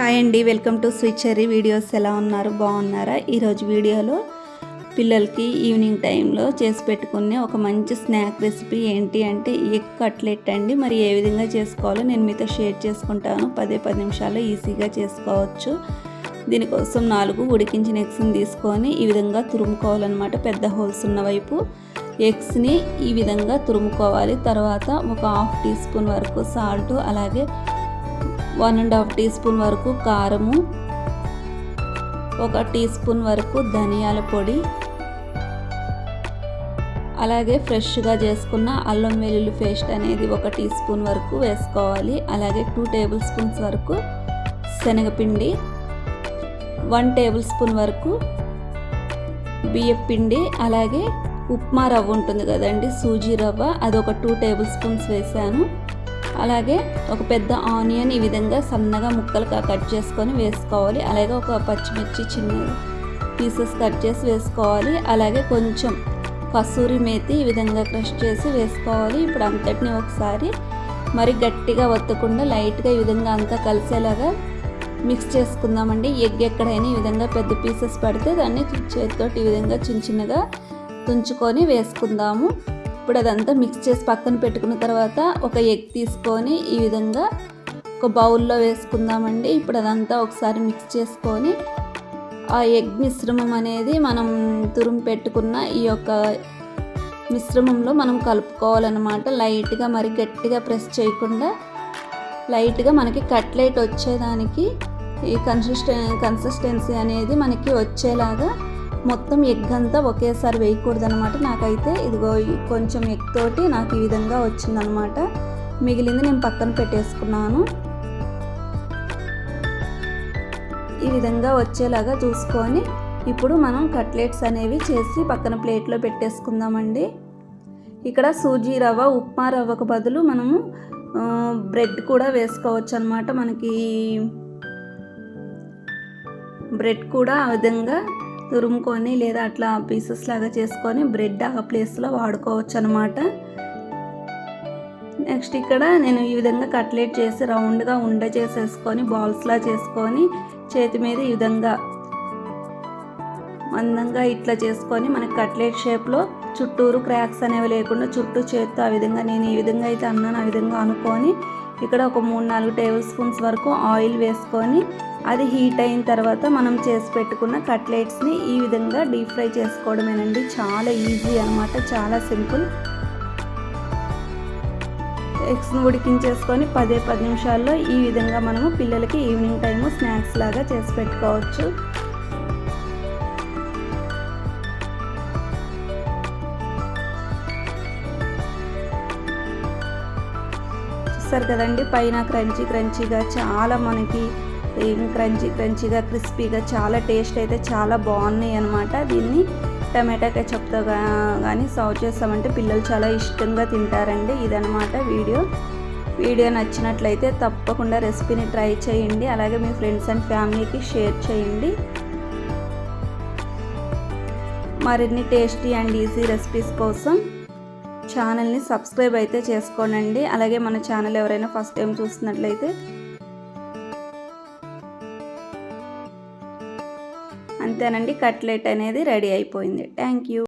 Hi అండి welcome to స్విచ్చరీ videos. ఎలా ఉన్నారు? బాగున్నారా? ఈరోజు వీడియోలో పిల్లలకి ఈవినింగ్ టైంలో చేసి పెట్టుకునే ఒక మంచి స్నాక్ రెసిపీ ఏంటి అంటే ఎగ్ కట్లెట్ అండి. మరి ఏ విధంగా చేసుకోవాలో నేను మీతో షేర్ చేసుకుంటాను. పదే పది నిమిషాల్లో ఈజీగా చేసుకోవచ్చు. దీనికోసం నాలుగు ఉడికించిన ఎగ్స్ని తీసుకొని ఈ విధంగా తురుముకోవాలన్నమాట. పెద్ద హోల్స్ ఉన్న వైపు ఎగ్స్ని ఈ విధంగా తురుముకోవాలి. తర్వాత ఒక హాఫ్ టీ స్పూన్ వరకు సాల్ట్ అలాగే one and half teaspoon వరకు కారము ఒక టీ స్పూన్ వరకు ధనియాల పొడి అలాగే ఫ్రెష్గా చేసుకున్న అల్లం వెల్లుల్లి పేస్ట్ అనేది ఒక టీ స్పూన్ వరకు వేసుకోవాలి. అలాగే టూ టేబుల్ స్పూన్స్ వరకు శనగపిండి వన్ టేబుల్ స్పూన్ వరకు బియ్యం పిండి అలాగే ఉప్మా రవ్వ ఉంటుంది కదండి సూజీ రవ్వ. అది ఒక టూ టేబుల్ స్పూన్స్ వేసాను. అలాగే ఒక పెద్ద ఆనియన్ ఈ విధంగా సన్నగా ముక్కలుగా కట్ చేసుకొని వేసుకోవాలి. అలాగే ఒక పచ్చిమిర్చి చిన్న పీసెస్ కట్ చేసి వేసుకోవాలి. అలాగే కొంచెం కసూరి మేతి ఈ విధంగా క్రష్ చేసి వేసుకోవాలి. ఇప్పుడు అంతటిని ఒకసారి మరి గట్టిగా వత్తకుండా లైట్గా ఈ విధంగా అంతా కలిసేలాగా మిక్స్ చేసుకుందామండి. ఎగ్ ఎక్కడైనా ఈ విధంగా పెద్ద పీసెస్ పడితే దాన్ని చేతితో ఈ విధంగా చిన్న చిన్నగా తుంచుకొని వేసుకుందాము. ఇప్పుడు అదంతా మిక్స్ చేసి పక్కన పెట్టుకున్న తర్వాత ఒక ఎగ్ తీసుకొని ఈ విధంగా ఒక బౌల్లో వేసుకుందామండి. ఇప్పుడు అదంతా ఒకసారి మిక్స్ చేసుకొని ఆ ఎగ్ మిశ్రమం అనేది మనం తురుము పెట్టుకున్న ఈ యొక్క మిశ్రమంలో మనం కలుపుకోవాలన్నమాట. లైట్గా మరి గట్టిగా ప్రెస్ చేయకుండా లైట్గా మనకి కట్లెట్ వచ్చేదానికి ఈ కన్సిస్టెన్ కన్సిస్టెన్సీ అనేది మనకి వచ్చేలాగా మొత్తం ఎగ్ అంతా ఒకేసారి వేయకూడదనమాట నాకైతే ఇదిగో కొంచెం ఎగ్ తోటి నాకు ఈ విధంగా వచ్చిందనమాట మిగిలింది నేను పక్కన పెట్టేసుకున్నాను. ఈ విధంగా వచ్చేలాగా చూసుకొని ఇప్పుడు మనం కట్లెట్స్ అనేవి చేసి పక్కన ప్లేట్లో పెట్టేసుకుందామండి. ఇక్కడ సూజీ రవ్వ ఉప్మా రవ్వకు బదులు మనము బ్రెడ్ కూడా వేసుకోవచ్చు అనమాట మనకి బ్రెడ్ కూడా ఆ విధంగా తురుముకొని లేదా అట్లా పీసెస్ లాగా చేసుకొని బ్రెడ్ ఆ ప్లేస్లో వాడుకోవచ్చు అనమాట నెక్స్ట్ ఇక్కడ నేను ఈ విధంగా కట్లెట్ చేసి రౌండ్గా ఉండ చేసేసుకొని బాల్స్లా చేసుకొని చేతి మీద ఈ విధంగా మందంగా ఇట్లా చేసుకొని మనకి కట్లెట్ షేప్లో చుట్టూరు క్రాక్స్ అనేవి లేకుండా చుట్టూ చేత్తో ఆ విధంగా నేను ఈ విధంగా అయితే అన్నాను ఆ విధంగా అనుకొని ఇక్కడ ఒక మూడు నాలుగు టేబుల్ స్పూన్స్ వరకు ఆయిల్ వేసుకొని అది హీట్ అయిన తర్వాత మనం చేసి పెట్టుకున్న కట్లెట్స్ని ఈ విధంగా డీప్ ఫ్రై చేసుకోవడమేనండి. చాలా ఈజీ అనమాట చాలా సింపుల్. ఎగ్స్ని ఉడికించేసుకొని పదే పది నిమిషాల్లో ఈ విధంగా మనము పిల్లలకి ఈవినింగ్ టైము స్నాక్స్ లాగా చేసి పెట్టుకోవచ్చు. చూస్తారు కదండి పైన క్రంచీ క్రంచీగా చాలా మనకి క్రంచీ క్రంచీగా క్రిస్పీగా చాలా టేస్ట్ అయితే చాలా బాగున్నాయి అనమాట దీన్ని టమాటా కెచప్తో కానీ సర్వ్ చేస్తామంటే పిల్లలు చాలా ఇష్టంగా తింటారండి ఇదనమాట వీడియో. వీడియో నచ్చినట్లయితే తప్పకుండా రెసిపీని ట్రై చేయండి. అలాగే మీ ఫ్రెండ్స్ అండ్ ఫ్యామిలీకి షేర్ చేయండి. మరిన్ని టేస్టీ అండ్ ఈజీ రెసిపీస్ కోసం ఛానల్ని సబ్స్క్రైబ్ అయితే చేసుకోనండి. అలాగే మన ఛానల్ ఎవరైనా ఫస్ట్ టైం చూస్తున్నట్లయితే అంతేనండి కట్లెట్ అనేది రెడీ అయిపోయింది. Thank you.